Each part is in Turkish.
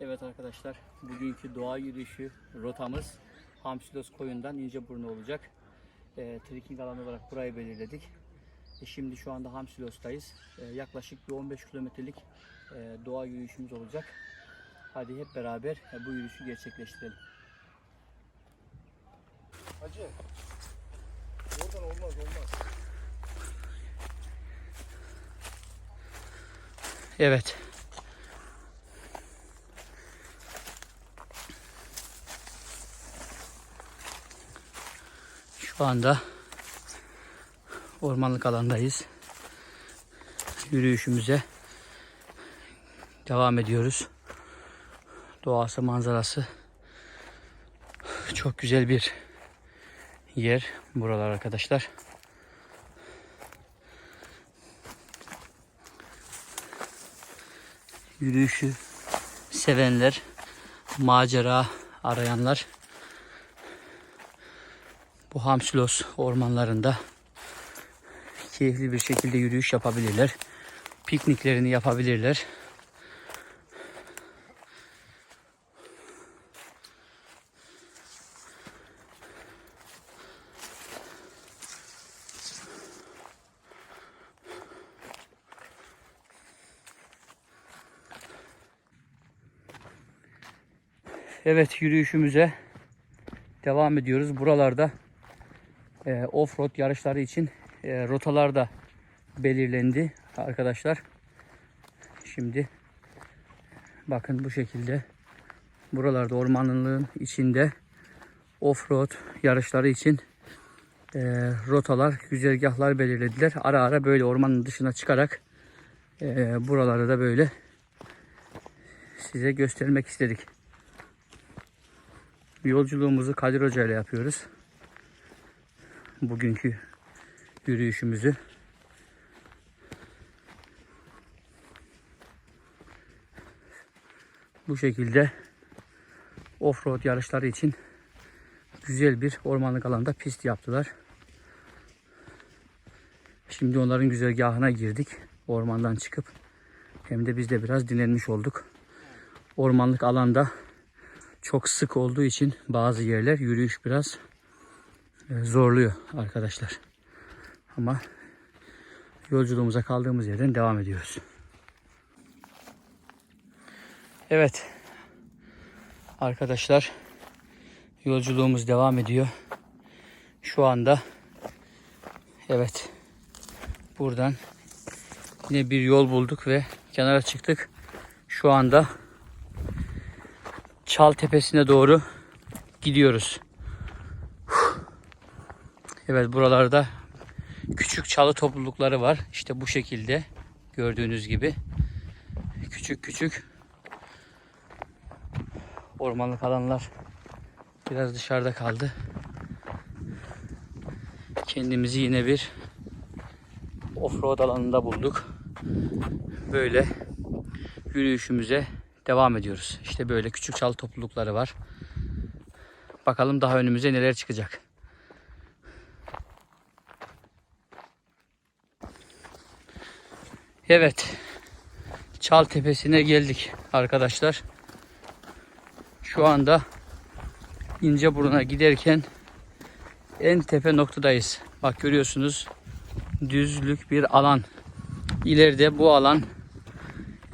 Evet arkadaşlar, bugünkü doğa yürüyüşü rotamız Hamsilos koyundan İnceburnu olacak. E, trekking alanı olarak burayı belirledik. E, şimdi şu anda Hamsilos'tayız. E, yaklaşık bir 15 kilometrelik e, doğa yürüyüşümüz olacak. Hadi hep beraber e, bu yürüyüşü gerçekleştirelim. Hacı. Oradan olmaz olmaz. Evet. Şu anda ormanlık alandayız. Yürüyüşümüze devam ediyoruz. Doğası, manzarası çok güzel bir yer buralar arkadaşlar. yürüyüşü sevenler, macera arayanlar bu Hamsilos ormanlarında keyifli bir şekilde yürüyüş yapabilirler. Pikniklerini yapabilirler. Evet yürüyüşümüze devam ediyoruz. Buralarda e, off-road yarışları için e, rotalar da belirlendi arkadaşlar. Şimdi bakın bu şekilde buralarda ormanlığın içinde off-road yarışları için e, rotalar, güzergahlar belirlediler. Ara ara böyle ormanın dışına çıkarak e, buraları da böyle size göstermek istedik. Yolculuğumuzu Kadir Hoca ile yapıyoruz. Bugünkü yürüyüşümüzü. Bu şekilde offroad yarışları için güzel bir ormanlık alanda pist yaptılar. Şimdi onların güzergahına girdik. Ormandan çıkıp hem de biz de biraz dinlenmiş olduk. Ormanlık alanda çok sık olduğu için bazı yerler yürüyüş biraz zorluyor arkadaşlar. Ama yolculuğumuza kaldığımız yerden devam ediyoruz. Evet. Arkadaşlar yolculuğumuz devam ediyor. Şu anda evet buradan yine bir yol bulduk ve kenara çıktık. Şu anda Çal Tepesi'ne doğru gidiyoruz. Evet buralarda küçük çalı toplulukları var. İşte bu şekilde gördüğünüz gibi küçük küçük ormanlık alanlar biraz dışarıda kaldı. Kendimizi yine bir offroad alanında bulduk. Böyle yürüyüşümüze devam ediyoruz. İşte böyle küçük çalı toplulukları var. Bakalım daha önümüze neler çıkacak. Evet. Çal Tepesi'ne geldik arkadaşlar. Şu anda İnceburnu'na giderken en tepe noktadayız. Bak görüyorsunuz düzlük bir alan. İleride bu alan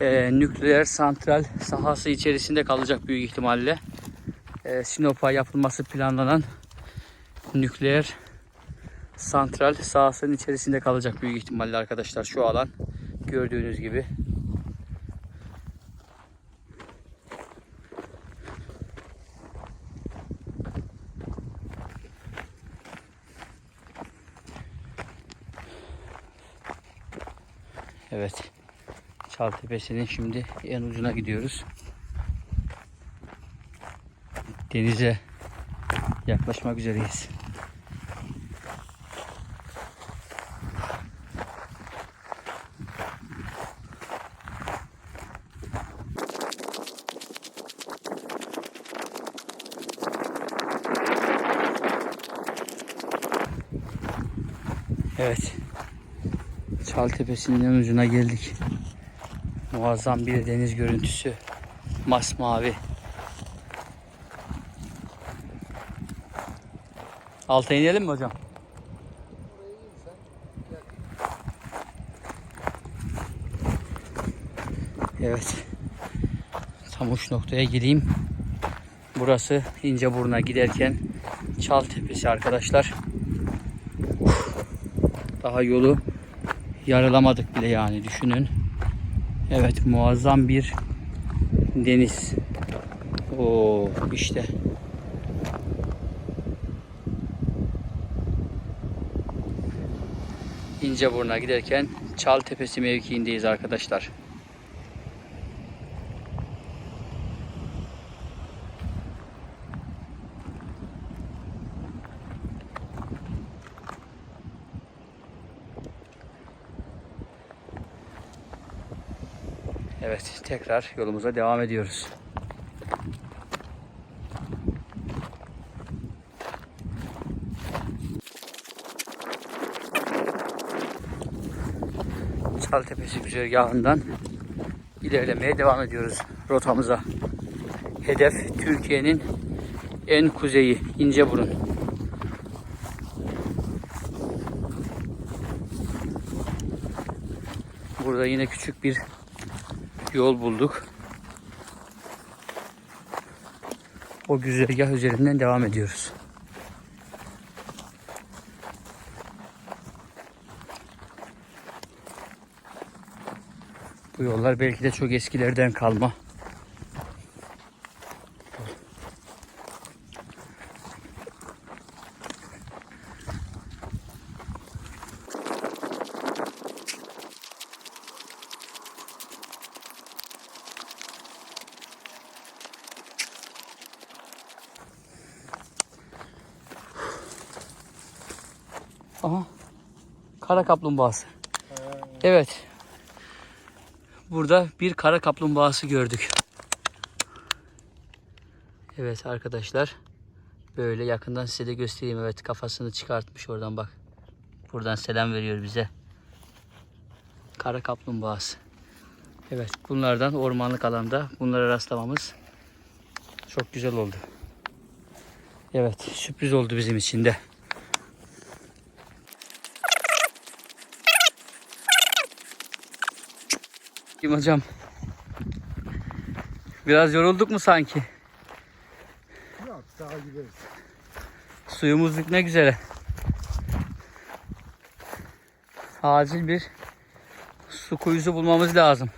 e, nükleer santral sahası içerisinde kalacak büyük ihtimalle. E, Sinop'a yapılması planlanan nükleer santral sahasının içerisinde kalacak büyük ihtimalle arkadaşlar şu alan gördüğünüz gibi. Evet. Çal Tepesi'nin şimdi en ucuna gidiyoruz. Denize yaklaşmak üzereyiz. Evet. Çal Tepesi'nin ucuna geldik. Muazzam bir deniz görüntüsü. Masmavi. Alta inelim mi hocam? Evet. Tam uç noktaya gireyim. Burası İnceburnu'na giderken Çal Tepesi arkadaşlar. Daha yolu yarılamadık bile yani düşünün. Evet muazzam bir deniz. Oo işte. İnceburnu'na giderken Çal Tepesi mevkiindeyiz arkadaşlar. Evet tekrar yolumuza devam ediyoruz. Çaltepesi güzergahından ilerlemeye devam ediyoruz rotamıza. Hedef Türkiye'nin en kuzeyi İnceburun. Burada yine küçük bir yol bulduk. O güzergah üzerinden devam ediyoruz. Bu yollar belki de çok eskilerden kalma. Kara kaplumbağası. Evet. Burada bir kara kaplumbağası gördük. Evet arkadaşlar. Böyle yakından size de göstereyim. Evet kafasını çıkartmış oradan bak. Buradan selam veriyor bize. Kara kaplumbağası. Evet bunlardan ormanlık alanda bunlara rastlamamız çok güzel oldu. Evet sürpriz oldu bizim için de. Kim hocam? Biraz yorulduk mu sanki? Yok daha gideriz. Suyumuz bitmek üzere. Acil bir su kuyusu bulmamız lazım.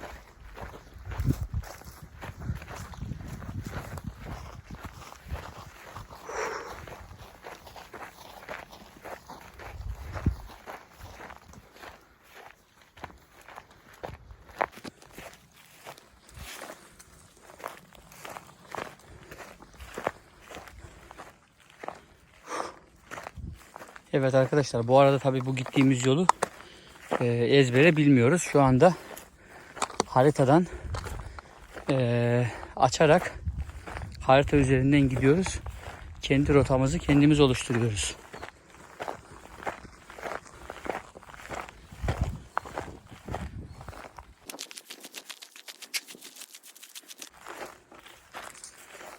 Evet arkadaşlar bu arada tabii bu gittiğimiz yolu e, ezbere bilmiyoruz. Şu anda haritadan e, açarak harita üzerinden gidiyoruz. Kendi rotamızı kendimiz oluşturuyoruz.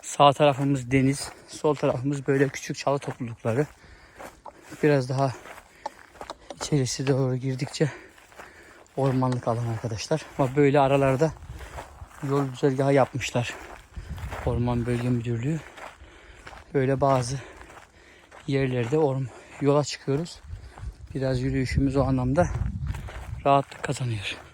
Sağ tarafımız deniz, sol tarafımız böyle küçük çalı toplulukları. Biraz daha içerisi doğru girdikçe ormanlık alan arkadaşlar. Ama böyle aralarda yol güzergahı yapmışlar. Orman Bölge Müdürlüğü. Böyle bazı yerlerde orm yola çıkıyoruz. Biraz yürüyüşümüz o anlamda rahatlık kazanıyor.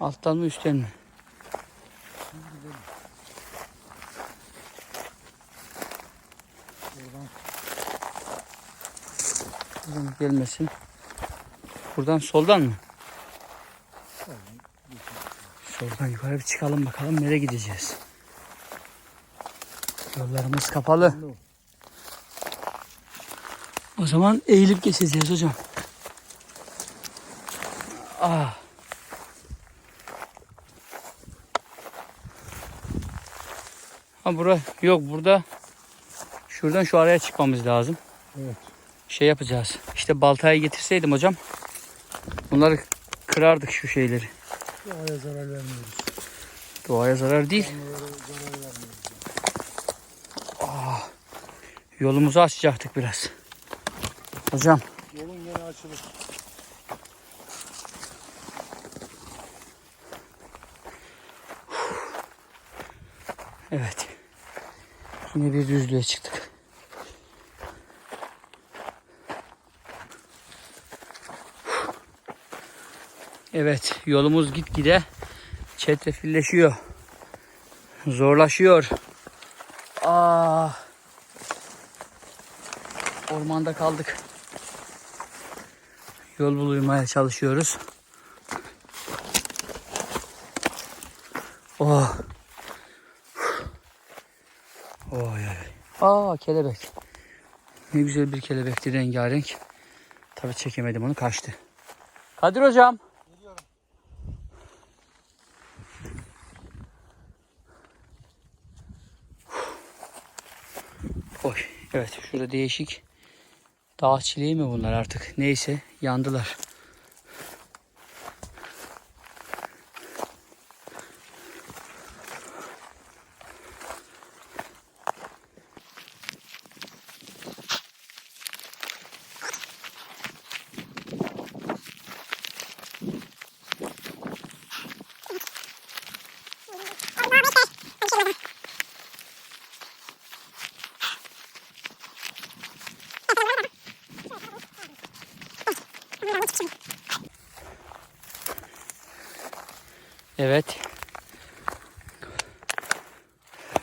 Alttan mı üstten mi? Buradan gelmesin. Buradan soldan mı? Soldan yukarı bir çıkalım bakalım nereye gideceğiz. Yollarımız kapalı. O zaman eğilip geçeceğiz hocam. Ah. Ha bura yok burada. Şuradan şu araya çıkmamız lazım. Evet. Şey yapacağız. İşte baltayı getirseydim hocam. Bunları kırardık şu şeyleri. Doğaya zarar vermiyoruz. Doğaya zarar değil. Zarar vermiyoruz. Yolumuzu açacaktık biraz. Hocam Yolun gene açılır. evet. Yine bir düzlüğe çıktık. Evet yolumuz gitgide çetrefilleşiyor. Zorlaşıyor. Ah. Ormanda kaldık. Yol bulmaya çalışıyoruz. Oh. Oy oy. Aa kelebek. Ne güzel bir kelebekti rengarenk. Tabii çekemedim onu kaçtı. Kadir hocam. Oy. Evet şurada değişik. Dağ çileği mi bunlar artık? Neyse yandılar. Evet.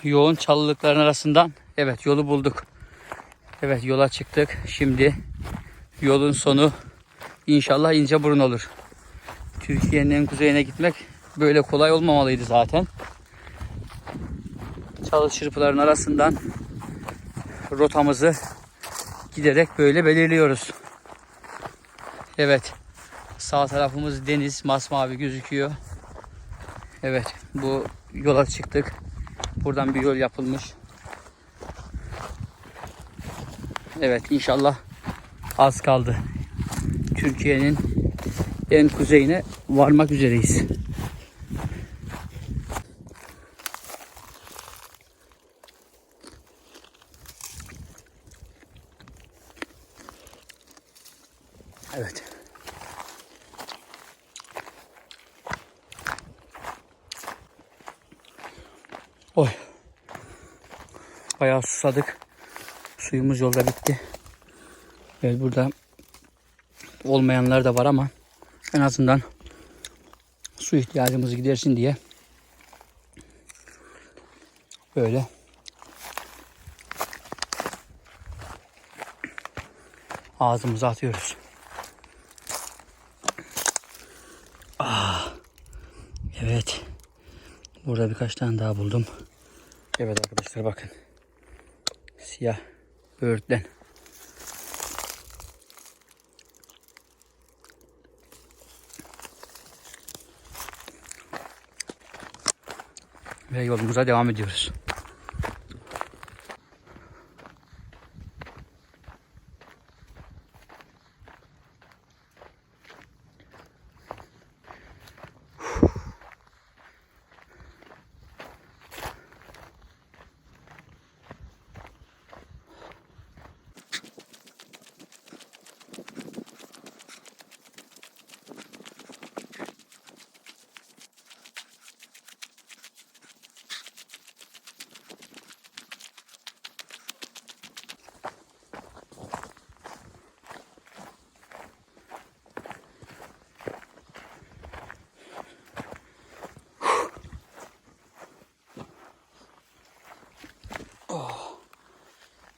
Yoğun çalılıkların arasından evet yolu bulduk. Evet yola çıktık. Şimdi yolun sonu inşallah İnceburun olur. Türkiye'nin en kuzeyine gitmek böyle kolay olmamalıydı zaten. Çalı çırpıların arasından rotamızı giderek böyle belirliyoruz. Evet. Sağ tarafımız deniz masmavi gözüküyor. Evet bu yola çıktık. Buradan bir yol yapılmış. Evet inşallah az kaldı. Türkiye'nin en kuzeyine varmak üzereyiz. Oy. Bayağı susadık. Suyumuz yolda bitti. Evet burada olmayanlar da var ama en azından su ihtiyacımızı gidersin diye böyle ağzımıza atıyoruz. Ah, evet. Burada birkaç tane daha buldum. Evet arkadaşlar bakın. Siyah böğürtlen. Ve yolumuza devam ediyoruz.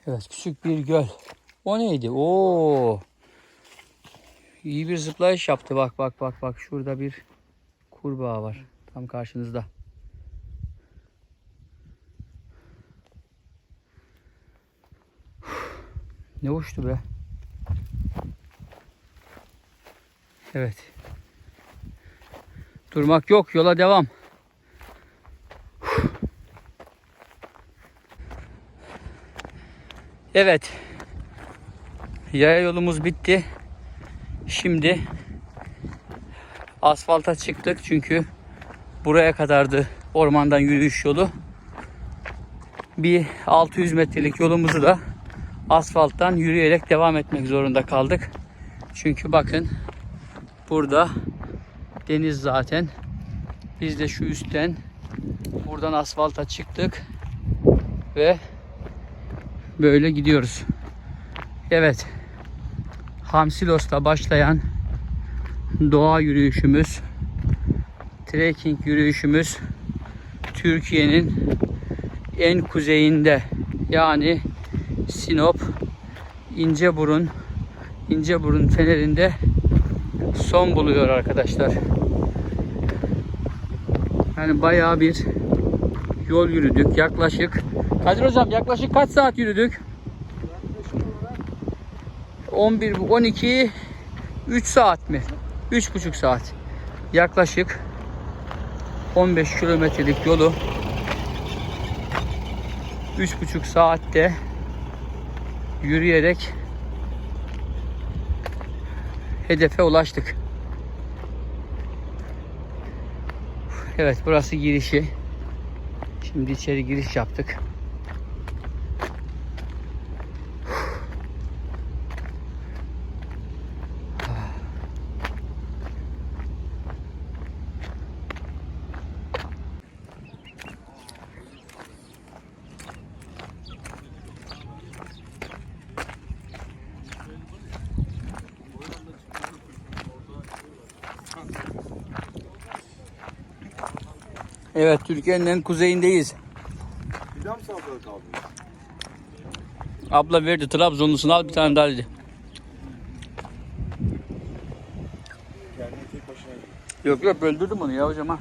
Evet küçük bir göl. O neydi? Oo. İyi bir zıplayış yaptı. Bak bak bak bak. Şurada bir kurbağa var. Tam karşınızda. Ne uçtu be. Evet. Durmak yok. Yola devam. Evet. Yaya yolumuz bitti. Şimdi asfalta çıktık çünkü buraya kadardı ormandan yürüyüş yolu. Bir 600 metrelik yolumuzu da asfalttan yürüyerek devam etmek zorunda kaldık. Çünkü bakın burada deniz zaten. Biz de şu üstten buradan asfalta çıktık ve böyle gidiyoruz. Evet. Hamsilos'ta başlayan doğa yürüyüşümüz, trekking yürüyüşümüz Türkiye'nin en kuzeyinde yani Sinop, İnceburun, İnceburun fenerinde son buluyor arkadaşlar. Yani bayağı bir yol yürüdük. Yaklaşık Kadir hocam yaklaşık kaç saat yürüdük? 11 12 3 saat mi? 3,5 saat. Yaklaşık 15 kilometrelik yolu 3,5 saatte yürüyerek hedefe ulaştık. Evet burası girişi. Şimdi içeri giriş yaptık. Evet Türkiye'nin en kuzeyindeyiz. Daha mı salatalık? Abla verdi Trabzonlusunu al bir tane daha dedi. Kendine tek başına git. Yok yok öldürdüm onu ya hocam ha.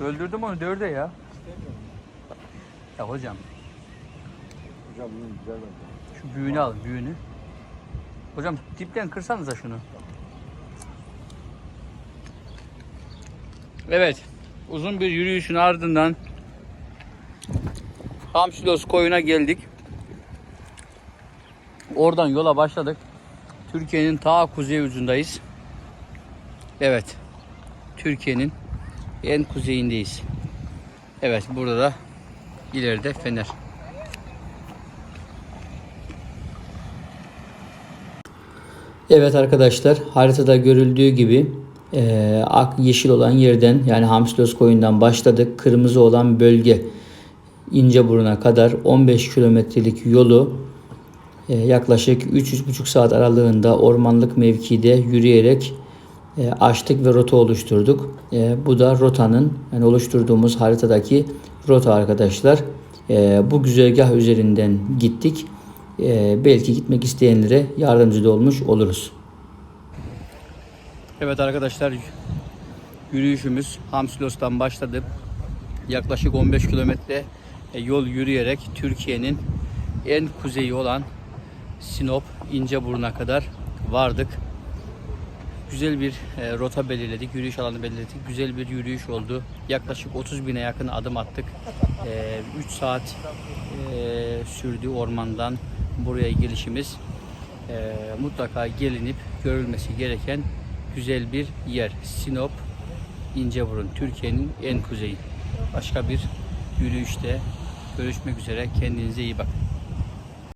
Öldürdüm onu dörde ya. Ya hocam Hocam bunun güzel bence. şu büyüğünü alın büyüğünü. Hocam dipten kırsanıza şunu. Evet. Uzun bir yürüyüşün ardından Hamsilos koyuna geldik. Oradan yola başladık. Türkiye'nin ta kuzey ucundayız. Evet. Türkiye'nin en kuzeyindeyiz. Evet burada da ileride fener. Evet arkadaşlar haritada görüldüğü gibi e, ak yeşil olan yerden yani Hamsilos koyundan başladık. Kırmızı olan bölge İnceburun'a kadar 15 kilometrelik yolu e, yaklaşık 3-3,5 saat aralığında ormanlık mevkide yürüyerek e, açtık ve rota oluşturduk. E, bu da rotanın yani oluşturduğumuz haritadaki rota arkadaşlar. E, bu güzergah üzerinden gittik. E, belki gitmek isteyenlere yardımcı da olmuş oluruz. Evet arkadaşlar yürüyüşümüz Hamsilos'tan başladı. Yaklaşık 15 kilometre e, yol yürüyerek Türkiye'nin en kuzeyi olan Sinop İnceburnu'na kadar vardık. Güzel bir e, rota belirledik, yürüyüş alanı belirledik. Güzel bir yürüyüş oldu. Yaklaşık 30 bine yakın adım attık. 3 saat e, sürdü ormandan buraya gelişimiz. Mutlaka gelinip görülmesi gereken güzel bir yer. Sinop, İnceburun, Türkiye'nin en kuzeyi. Başka bir yürüyüşte görüşmek üzere. Kendinize iyi bakın.